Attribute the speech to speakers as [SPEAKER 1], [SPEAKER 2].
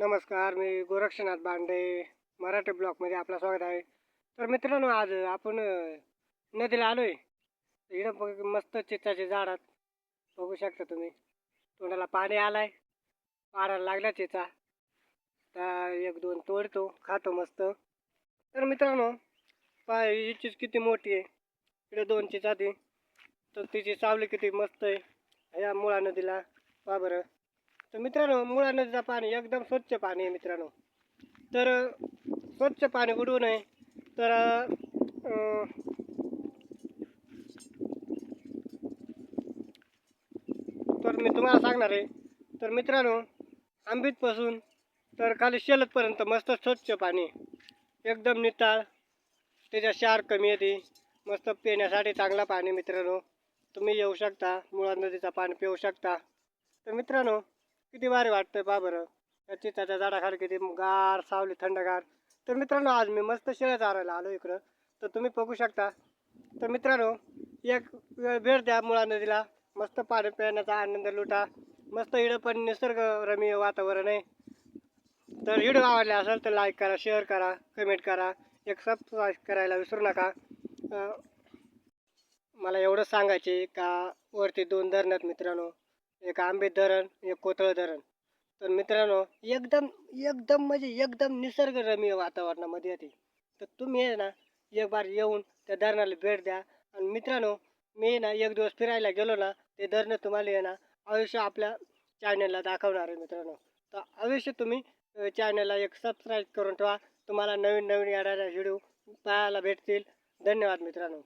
[SPEAKER 1] नमस्कार मी गोरक्षनाथ बांडे मराठी ब्लॉकमध्ये आपलं स्वागत आहे. तर मित्रांनो आज आपण नदीला आलो आहे इकडं बघ मस्त चिचाचे झाडात बघू शकता तुम्ही. तोंडाला पाणी आलाय. पाडायला लागला चिचा. तर एक दोन तोडतो खातो मस्त. तर मित्रांनो पा ही चीज किती मोठी आहे. इकडे दोन चिचा ती तर तिची सावली किती मस्त आहे. या मुळा नदीला. पा बरं. तर मित्रांनो मुळा नदीचं पाणी एकदम स्वच्छ पाणी आहे मित्रांनो तर स्वच्छ पाणी उडवू नये तर तर मी तुम्हाला सांगणार आहे तर मित्रांनो आंबीतपासून तर खाली शेलतपर्यंत मस्त स्वच्छ पाणी एकदम निताळ त्याच्यात क्षार कमी येते मस्त पिण्यासाठी चांगला पाणी मित्रांनो. तुम्ही येऊ शकता मुळा नदीचा पाणी पिऊ शकता. तर मित्रांनो किती भारी वाटतंय बा बरं. त्या चिताच्या झाडाखाली किती गार सावली थंडगार. तर मित्रांनो आज मी मस्त शेळ्या चारायला आलो इकडं. तर तुम्ही बघू शकता. तर मित्रांनो एक वेळ भेट द्या मुळा नदीला. मस्त पाणी पिण्याचा आनंद लुटा. मस्त इडं पण निसर्गरम्य वातावरण आहे. तर व्हिडिओ आवडला असेल तर लाईक करा शेअर करा कमेंट करा. एक सबस्क्राईब करायला विसरू नका. मला एवढं सांगायचे का वरती दोन धरण आहेत मित्रांनो. एक आंबे धरण एक कोतळ धरण. तर मित्रांनो एकदम एकदम म्हणजे एकदम निसर्गरम्य वातावरणामध्ये येते. तर तुम्ही आहे ना एक बार येऊन त्या धरणाला भेट द्या. आणि मित्रांनो मी ना एक दिवस फिरायला गेलो ना ते धरणं तुम्हाला आहे ना आयुष्य आपल्या चॅनलला दाखवणार आहे मित्रांनो. तर अवश्य तुम्ही चॅनलला एक सबस्क्राईब करून ठेवा. तुम्हाला नवीन नवीन येणाऱ्या व्हिडिओ पाहायला भेटतील. धन्यवाद मित्रांनो.